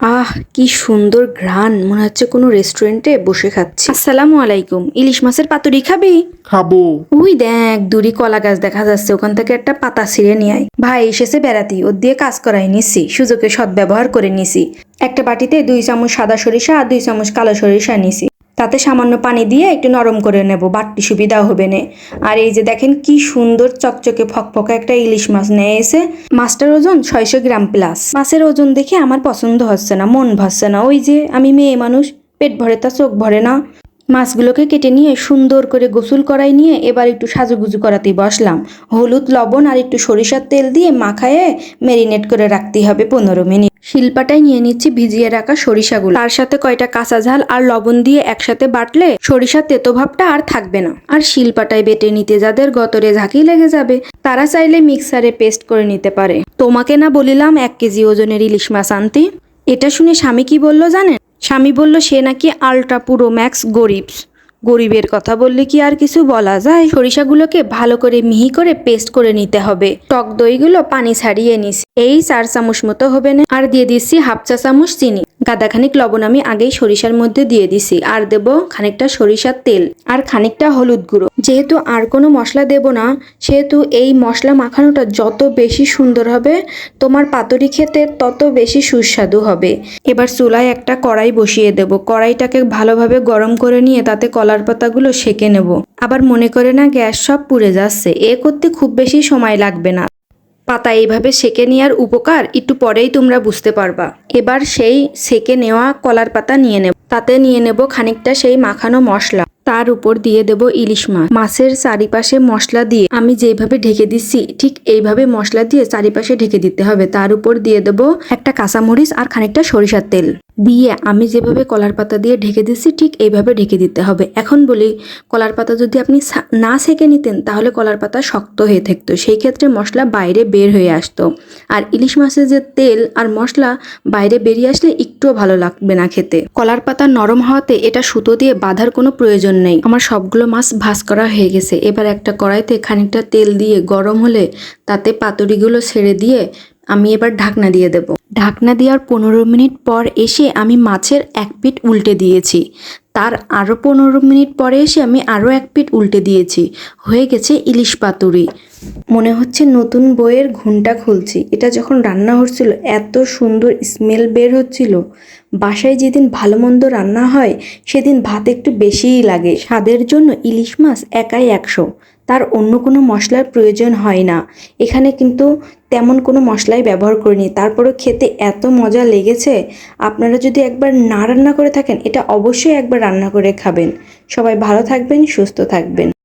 আহ কি সুন্দর ঘ্রাণ। মনে হচ্ছে কোনো রেস্টুরেন্টে বসে খাচ্ছি। আসসালামু আলাইকুম। ইলিশ মাছের পাতুরি খাবি? খাব। ওই দেখ দূরি কলা গাছ দেখা যাচ্ছে। ওখান থেকে একটা পাতা ছিঁড়ে নিয়ে আয়। ভাই এসেছে বেড়াতি। ওর দিয়ে কাজ করাই নিছি। সুযোগে সদ্ব্যবহার করে নিছি। একটা বাটিতে দুই চামচ সাদা সরিষা আর দুই চামচ কালো সরিষা নিছি। তাতে সামান্য পানি দিয়ে একটু নরম করে নেব বাটটি সুবিধা হবে না। আর এই যে দেখেন কি সুন্দর চকচকে ফকফকা একটা ইলিশ মাছ নিয়ে এসে, মাছটার ওজন ছয়শো গ্রাম প্লাস মাছের ওজন দেখে আমার পছন্দ হচ্ছে না, মন ভাসছে না। ওই যে আমি মেয়ে মানুষ, পেট ভরে তা চোখ ভরে না। মাছগুলোকে কেটে নিয়ে সুন্দর করে গোসল করাই নিয়ে এবার একটু সাজুগুজু করাতেই বসলাম। হলুদ, লবণ আর একটু সরিষার তেল দিয়ে মাখায়ে ম্যারিনেট করে রাখতে হবে পনেরো মিনিট। শিলপাটায় নিয়ে নিচ্ছি ভিজিয়ে রাখা সরিষাগুলো। তার সাথে কয়টা কাঁচা ঝাল আর লবণ দিয়ে একসাথে বাটলে সরিষার তেতো ভাবটা আর থাকবে না। আর শিলপাটায় বেটে নিতে যাদের গতরে ঝাঁকি লেগে যাবে, তারা চাইলে মিক্সারে পেস্ট করে নিতে পারে। তোমাকে না বলিলাম এক কেজি ওজনের ইলিশ মাছ আনতে? এটা শুনে স্বামী কি বলল জানেন? স্বামী বলল, সে নাকি আলট্রা পুরো ম্যাক্স গরিব। গরিবের কথা বললে কি আর কিছু বলা যায়? সরিষাগুলোকে ভালো করে মিহি করে পেস্ট করে নিতে হবে। টক দইগুলো পানি ছাড়িয়ে নিস। এই চার চামচ মতো হবে না। আর দিয়ে দিচ্ছি হাফ চা চামচ চিনি। গাদাখানিক লবণ আমি আগেই সরিষার মধ্যে দিয়ে দিছি। আর দেব খানিকটা সরিষার তেল। আর খানিকটা হলুদ গুঁড়ো। যেহেতু আর কোনো মশলা দেব না, সেহেতু এই মশলা মাখানোটা যত বেশি সুন্দর হবে, তোমার পাতুরি খেতে তত বেশি সুস্বাদু হবে। এবার চুলায় একটা কড়াই বসিয়ে দেব। কড়াইটাকে ভালোভাবে গরম করে নিয়ে তাতে কলার পাতাগুলো সেকে নেব। আবার মনে করে না, গ্যাস সব পুড়ে যাচ্ছে। এ করতে খুব বেশি সময় লাগবে না। পাতা এইভাবে সেকে নেওয়ার উপকার একটু পরেই তোমরা বুঝতে পারবা। এবার সেই সেকে নেওয়া কলার পাতা নিয়ে নেব। তাতে নিয়ে নেব খানিকটা সেই মাখানো মশলা। তার উপর দিয়ে দেব ইলিশ মাছ। মাছের চারিপাশে মশলা দিয়ে আমি যেভাবে ঢেকে দিচ্ছি, ঠিক এইভাবে মশলা দিয়ে চারিপাশে ঢেকে দিতে হবে। তার উপর দিয়ে দেব একটা কাঁচামরিচ আর খানিকটা সরিষার তেল। দিয়ে আমি যেভাবে কলার পাতা দিয়ে ঢেকে দিচ্ছি ঠিক এইভাবে ঢেকে দিতে হবে। এখন বলি, কলার পাতা যদি আপনি না সেকে নিতেন, তাহলে কলার পাতা শক্ত হয়ে থাকতো। সেই ক্ষেত্রে মশলা বাইরে বের হয়ে আসতো। আর ইলিশ মাছের যে তেল আর মশলা বাইরে বেরিয়ে আসলে একটুও ভালো লাগবে না খেতে। কলার পাতা নরম হওয়াতে এটা সুতো দিয়ে বাঁধার কোনো প্রয়োজন নেই। আমার সবগুলো মাছ ভাজ করা হয়ে গেছে। এবার একটা কড়াইতে খানিকটা তেল দিয়ে গরম হলে তাতে পাতুরিগুলো ছেড়ে দিয়ে আমি এবার ঢাকনা দিয়ে দেব। ঢাকনা দেওয়ার পনেরো মিনিট পর এসে আমি মাছের এক পিট উল্টে দিয়েছি। তার আরও পনেরো মিনিট পরে এসে আমি আরও এক পিট উল্টে দিয়েছি। হয়ে গেছে ইলিশ পাতুরি। মনে হচ্ছে নতুন বইয়ের ঘুমটা খুলছি। এটা যখন রান্না হচ্ছিল, এত সুন্দর স্মেল বের হচ্ছিল। বাসায় যেদিন ভালো মন্দ রান্না হয়, সেদিন ভাত একটু বেশিই লাগে। স্বাদের জন্য ইলিশ মাছ একাই একশো। তার অন্য কোনো মশলার প্রয়োজন হয় না। এখানে কিন্তু তেমন কোনো মশলাই ব্যবহার করিনি। তারপরও খেতে এত মজা লেগেছে। আপনারা যদি একবার না রান্না করে থাকেন, এটা অবশ্যই একবার রান্না করে খাবেন। সবাই ভালো থাকবেন, সুস্থ থাকবেন।